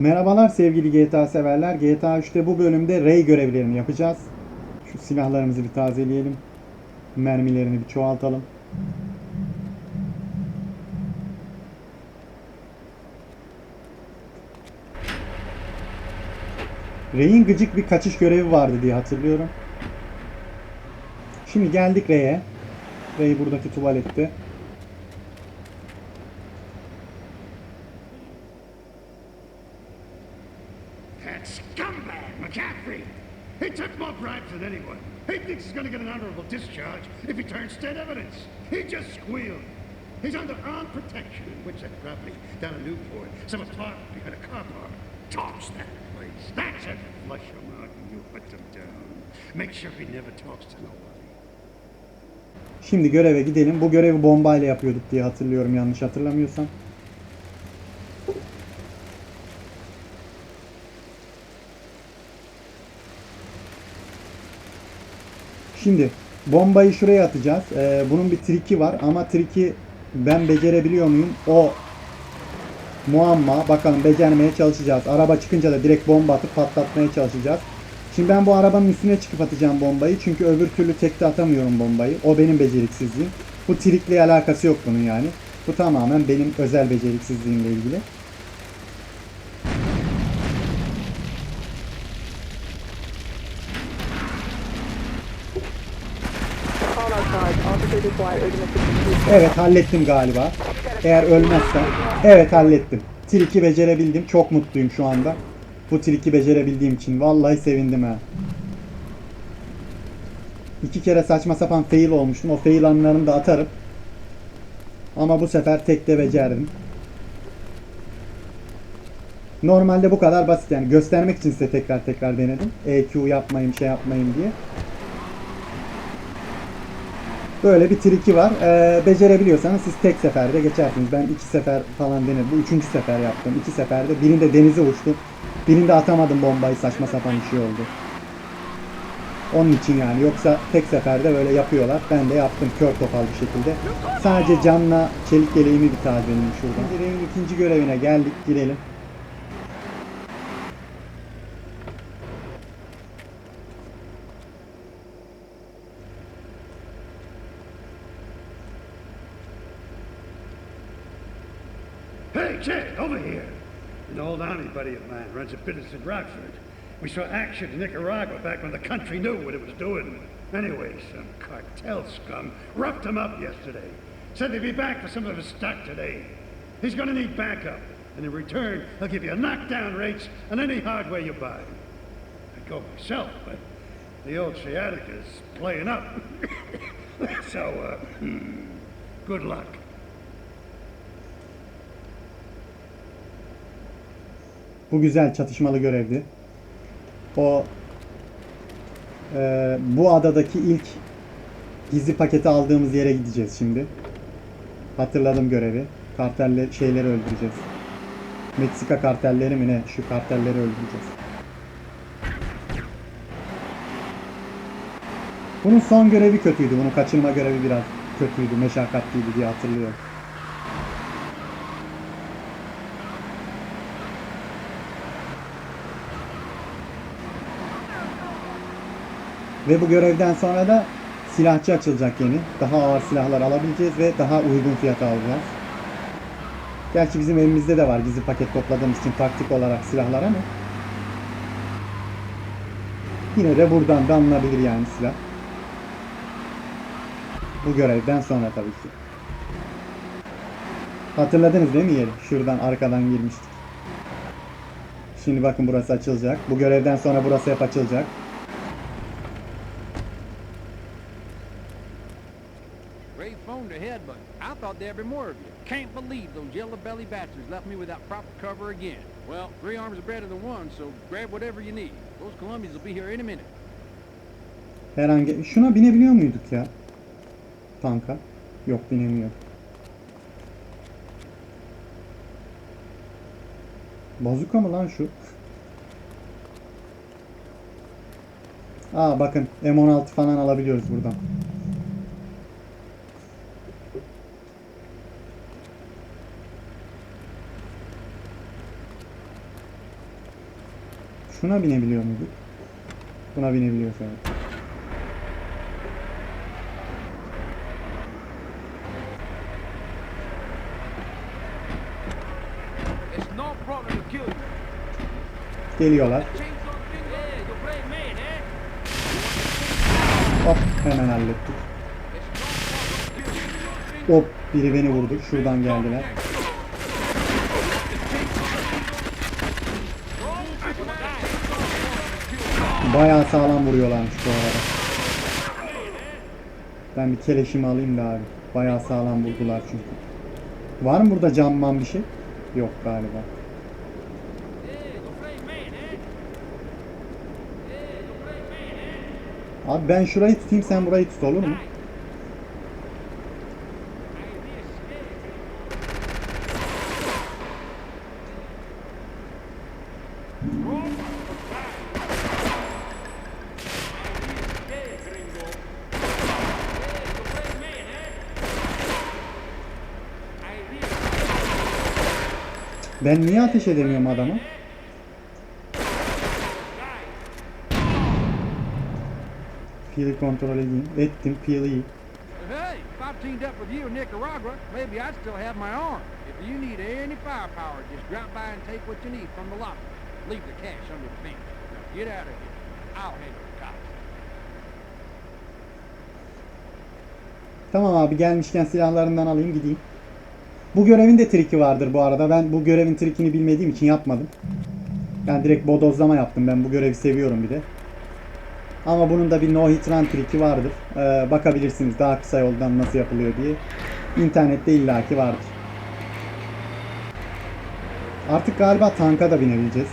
Merhabalar sevgili GTA severler. GTA 3'te bu bölümde Ray görevlerini yapacağız. Şu silahlarımızı bir tazeleyelim. Mermilerini bir çoğaltalım. Ray'in gıcık bir kaçış görevi vardı diye hatırlıyorum. Şimdi geldik Ray'e. Ray buradaki tuvalette. More bribes anyone. He thinks he's gonna get an honorable discharge if he turns state evidence. He just squealed. He's under armed protection, which that property down in Newport, some apartment behind a car park. Talks that place. That's it. Flush him out and you put him down. Make sure he never talks to nobody. Şimdi göreve gidelim. Bu görevi bombayla yapıyorduk diye hatırlıyorum yanlış hatırlamıyorsam. Şimdi bombayı şuraya atacağız. Ee, bunun bir triki var ama triki ben becerebiliyor muyum? O muamma. Bakalım becermeye çalışacağız. Araba çıkınca da direkt bomba atıp patlatmaya çalışacağız. Şimdi ben bu arabanın üstüne çıkıp atacağım bombayı. Çünkü öbür türlü tekte atamıyorum bombayı. O benim beceriksizliğim. Bu trikle alakası yok bunun yani. Bu tamamen benim özel beceriksizliğimle ilgili. Evet hallettim galiba. Eğer ölmezsem. Evet hallettim. Triki becerebildim. Çok mutluyum şu anda. Bu triki becerebildiğim için. Vallahi sevindim ha. İki kere saçma sapan fail olmuştum. O fail anlarını da atarım. Ama bu sefer tek de becerdim. Normalde bu kadar basit yani. Göstermek için size tekrar tekrar denedim. EQ yapmayayım şey yapmayayım diye. Böyle bir triki var. Ee, becerebiliyorsanız siz tek seferde geçersiniz. Ben iki sefer falan denedim. Bu üçüncü sefer yaptım. İki seferde. Birinde denize uçtum. Birinde atamadım bombayı. Saçma sapan bir şey oldu. Onun için yani. Yoksa tek seferde böyle yapıyorlar. Ben de yaptım kör topal bir şekilde. Sadece canla çelik yeleğimi bir tazeleyeyim şuradan. Şimdi Rey'in ikinci görevine geldik. Girelim. Buddy of mine runs a business in Rockford. We saw action in Nicaragua back when the country knew what it was doing. Anyway, some cartel scum roughed him up yesterday. Said they'd be back for some of his stock today. He's gonna need backup, and in return, he'll give you a knockdown rates on any hardware you buy. I'd go myself, but the old sciatica's playing up. so, uh, hmm, good luck. Bu güzel çatışmalı görevdi. O e, bu adadaki ilk gizli paketi aldığımız yere gideceğiz şimdi. Hatırladım görevi. Karteller şeyleri öldüreceğiz. Meksika kartelleri mi ne? Şu kartelleri öldüreceğiz. Bunun son görevi kötüydü. Bunu kaçırma görevi biraz kötüydü, meşakkatliydi diye hatırlıyorum. Ve bu görevden sonra da silahçı açılacak yeni. Daha ağır silahlar alabileceğiz ve daha uygun fiyata alacağız. Gerçi bizim evimizde de var gizli paket topladığımız için taktik olarak silahlar ama yine de buradan da yani silah. Bu görevden sonra tabii ki. Hatırladınız değil mi yeri? Şuradan arkadan girmiştik. Şimdi bakın burası açılacak. Bu görevden sonra burası hep açılacak. Ray phoned ahead, but I thought there'd be more of you. Can't believe those yellow belly bastards left me without proper cover again. Well, three arms are better than one, so grab whatever you need. Those Colombians will be here any minute. Herhangi şuna binebiliyor muyduk ya? Tanka. Yok binemiyor. Bazuka mı lan şu? Aa bakın M16 falan alabiliyoruz buradan. Şuna binebiliyor muyduk? Buna binebiliyoruz evet. Geliyorlar. Man, eh? Hop hemen hallettik. Hop biri beni vurdu. Şuradan geldiler. Bayağı sağlam vuruyorlarmış bu arada. Ben bir keleşimi alayım da abi. Bayağı sağlam vurdular çünkü. Var mı burada camman bir şey? Yok galiba. Abi ben şurayı tutayım sen burayı tut olur mu? Ben niye ateş edemiyorum adama? Pili kontrol edeyim. Ettim pili. Hey, if I teamed up with you in Nicaragua, maybe I'd still have my arm. If you need any firepower, just drop by and take what you need from the locker. Leave the cash under the bench. Now get out of here. I'll handle the cops. Tamam abi gelmişken silahlarından alayım gideyim. Bu görevin de triki vardır bu arada. Ben bu görevin trikini bilmediğim için yapmadım. Ben direkt bodozlama yaptım. Ben bu görevi seviyorum bir de. Ama bunun da bir no hit run triki vardır. Ee, bakabilirsiniz daha kısa yoldan nasıl yapılıyor diye. İnternette illaki vardır. Artık galiba tanka da binebileceğiz.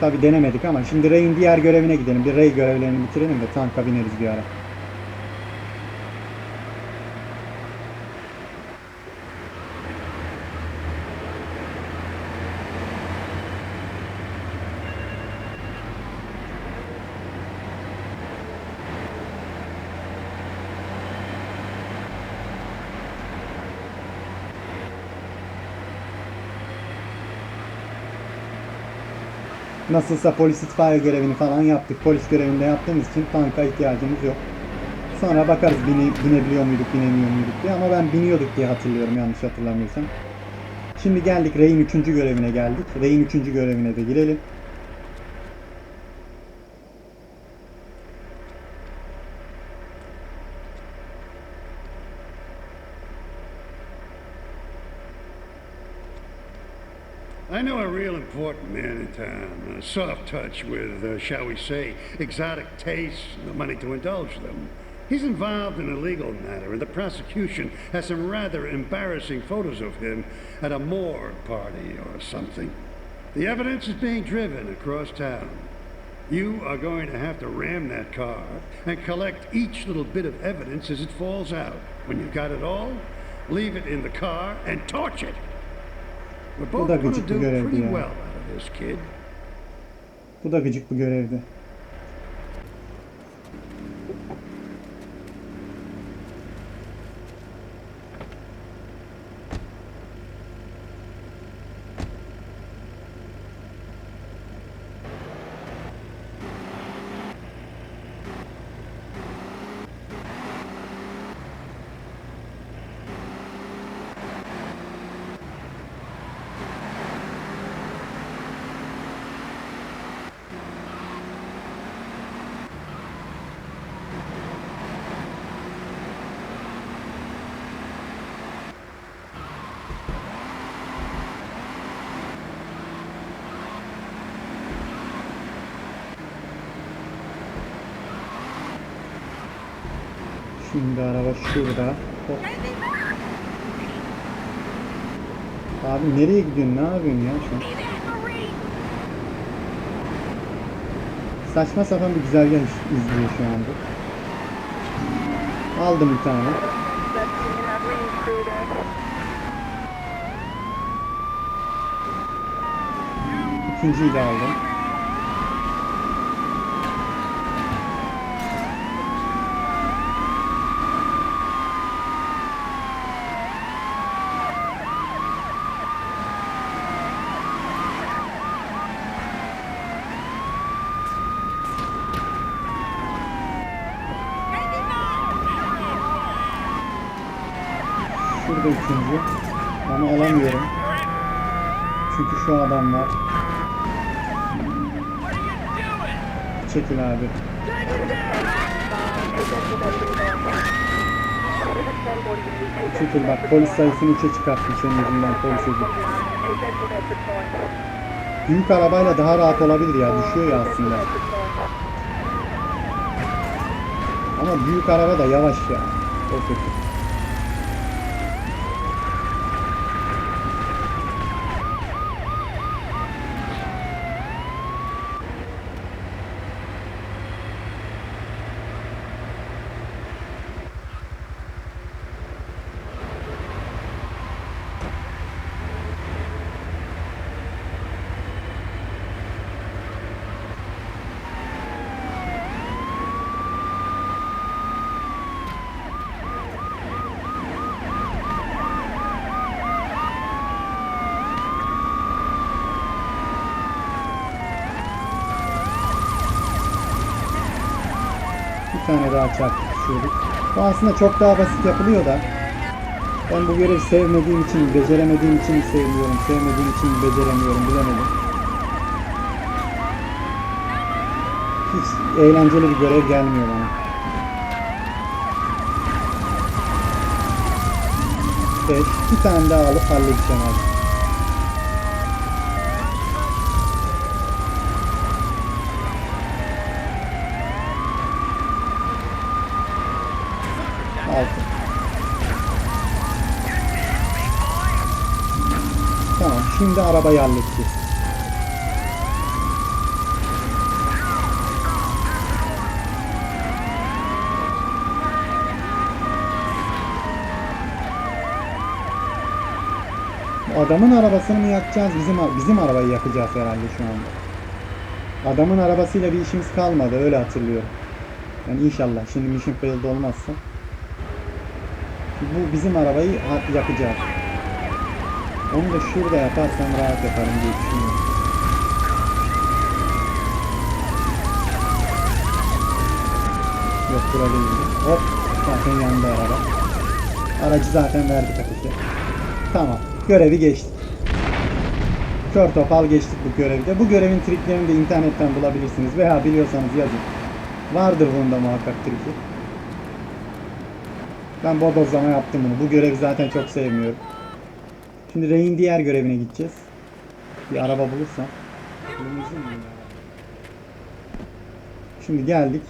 Tabi denemedik ama şimdi Ray'in diğer görevine gidelim. Bir Ray görevlerini bitirelim de tanka bineriz bir ara. Nasılsa polis itfaiye görevini falan yaptık. Polis görevini de yaptığımız için tanka ihtiyacımız yok. Sonra bakarız bine, binebiliyor muyduk, binemiyor muyduk diye. Ama ben biniyorduk diye hatırlıyorum yanlış hatırlamıyorsam. Şimdi geldik Ray'in 3. görevine geldik. Ray'in 3. görevine de girelim. I know a real important man in town, a soft touch with, uh, shall we say, exotic tastes, the money to indulge them. He's involved in a legal matter, and the prosecution has some rather embarrassing photos of him at a morgue party or something. The evidence is being driven across town. You are going to have to ram that car and collect each little bit of evidence as it falls out. When you've got it all, leave it in the car and torch it. Both da gıcık bir görevdi ya. Bu da gıcık bir görevdi. Şimdi araba şurada. Hop. Abi nereye gidiyorsun? Ne yapıyorsun ya şu an? Saçma sapan bir güzergah iş- izliyor şu anda. Aldım bir tane. İkinciyi de aldım. Üçüncü. Ama alamıyorum. Çünkü şu adam var. Çekil abi. Çekil bak polis sayısını 3'e çıkarttım senin yüzünden polis edip. Büyük arabayla daha rahat olabilir ya düşüyor ya aslında. Ama büyük araba da yavaş ya. O kötü. Bir tane çarpıp düşürdük. Bu aslında çok daha basit yapılıyor da ben bu görevi sevmediğim için, beceremediğim için mi sevmiyorum, sevmediğim için mi beceremiyorum bilemedim. Hiç eğlenceli bir görev gelmiyor bana. Beş. Bir tane daha alıp halledeceğim abi. Tamam, şimdi arabayı halledeceğiz. Adamın arabasını mı yakacağız, bizim bizim arabayı yakacağız herhalde şu anda. Adamın arabasıyla bir işimiz kalmadı, öyle hatırlıyorum. Yani inşallah şimdi mission failed olmazsa. Bu bizim arabayı yakacağız. Onu da şurada yaparsam rahat yaparım diye düşünüyorum. Yok burada. Hop zaten yanında araba. Aracı zaten verdik ateşe. Tamam. Görevi geçtik. Kör topal geçtik bu görevde. Bu görevin triklerini de internetten bulabilirsiniz veya biliyorsanız yazın. Vardır bunda muhakkak triki. Ben bodozlama yaptım bunu. Bu görevi zaten çok sevmiyorum. Şimdi Ray'in diğer görevine gideceğiz. Bir araba bulursam. Şimdi geldik.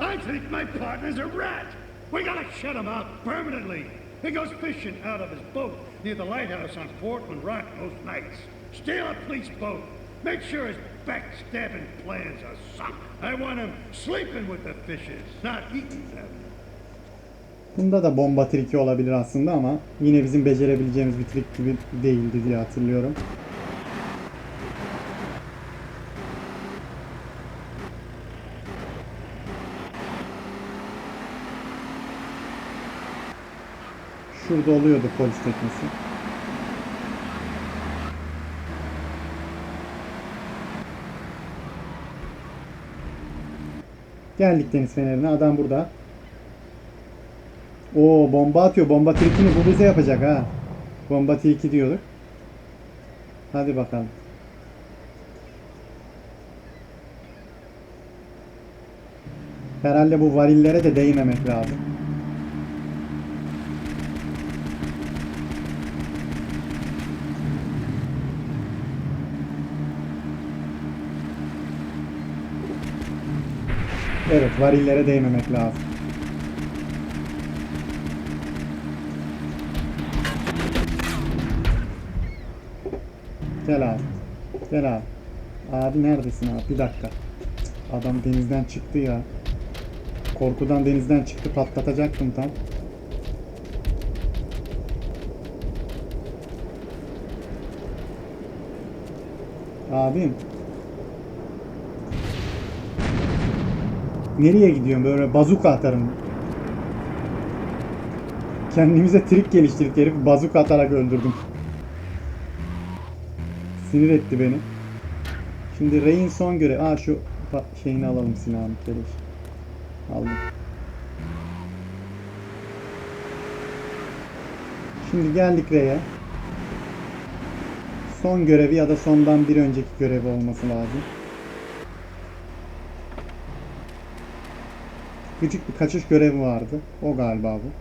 I think my partner's a rat. We gotta shut him out permanently. He goes fishing out of his boat near the lighthouse on Portland Rock most nights. Steal a police boat. Make sure his backstabbing plans are sunk. I want him sleeping with the fishes, not eating them. Bunda da bomba triki olabilir aslında ama yine bizim becerebileceğimiz bir trik gibi değildi diye hatırlıyorum. Şurada oluyordu polis teknesi. Geldik deniz fenerine. Adam burada. Oo bomba atıyor. Bomba trikini bu bize yapacak ha. Bomba triki diyorduk. Hadi bakalım. Herhalde bu varillere de değmemek lazım. Evet, varillere değmemek lazım. Gel abi. Gel abi. Abi neredesin abi? Bir dakika. Adam denizden çıktı ya. Korkudan denizden çıktı patlatacaktım tam. Abim. Nereye gidiyorsun böyle bazuka atarım. Kendimize trik geliştirdik herif bazuka atarak öldürdüm. Sinir etti beni. Şimdi Ray'in son göre. Aa şu şeyini alalım silahını keleş. Aldım. Şimdi geldik R'ye. Son görevi ya da sondan bir önceki görevi olması lazım. Küçük bir kaçış görevi vardı. O galiba bu.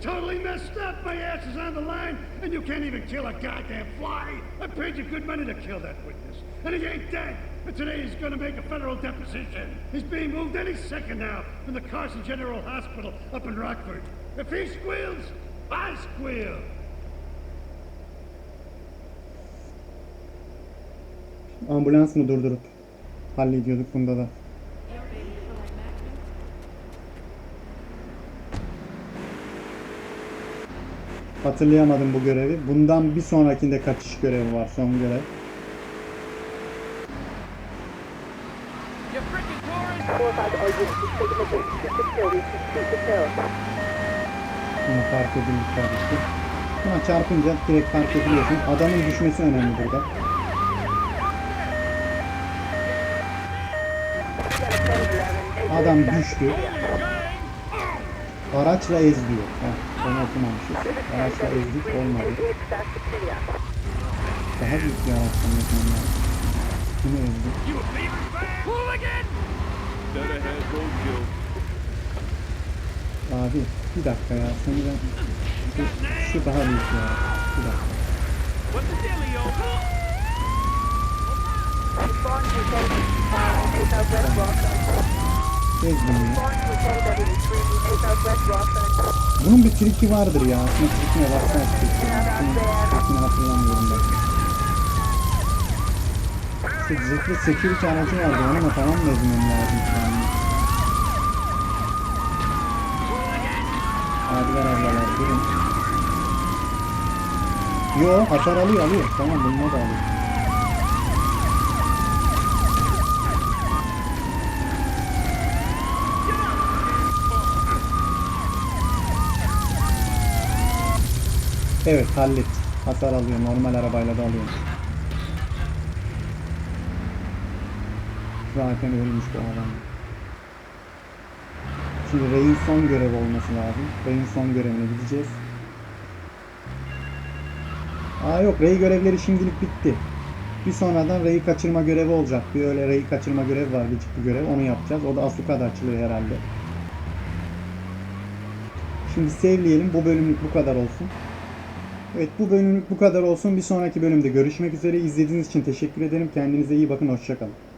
Totally messed up. My ass is on the line, and you can't even kill a goddamn fly. I paid you good money to kill that witness, and he ain't dead. And today he's gonna make a federal deposition. He's being moved any second now from the Carson General Hospital up in Rockford. If he squeals, I squeal. Ambulans mı durdurup hallediyorduk bunda da. Hatırlayamadım bu görevi. Bundan bir sonrakinde kaçış görevi var son görev. Bunu fark edilmiş ki. Ama çarpınca direkt fark ediliyorsun. Adamın düşmesi önemli burada. Adam düştü. Araçla ezdiyor. Heh, onu okumamışız. Araçla ezdik olmadı. Daha büyük bir araçla yapmam lazım. Bunu ezdik. Abi bir dakika ya. Seni ben... Şu, şu daha büyük ya. Bir dakika. What's Bunun bir triki vardır ya. Aslında trikine baksana trikine. Bunun trikini hatırlamıyorum ben. Şu zırhlı security aracı vardı. Onu mu tamam ezmem lazım şu an? Abiler ablalar durun. Yo hasar alıyor alıyor. Tamam bununla da alıyor. Evet hallet. Hasar alıyor. Normal arabayla da alıyor. Zaten ölmüş bu adam. Şimdi Ray'in son görevi olması lazım. Ray'in son görevine gideceğiz. Aa yok Ray görevleri şimdilik bitti. Bir sonradan Ray'i kaçırma görevi olacak. Bir öyle Ray'i kaçırma görevi var. Gıcık bir görev. Onu yapacağız. O da Asuka'da açılıyor herhalde. Şimdi sevleyelim. Bu bölümlük bu kadar olsun. Evet bu bölümlük bu kadar olsun. Bir sonraki bölümde görüşmek üzere. İzlediğiniz için teşekkür ederim. Kendinize iyi bakın. Hoşçakalın.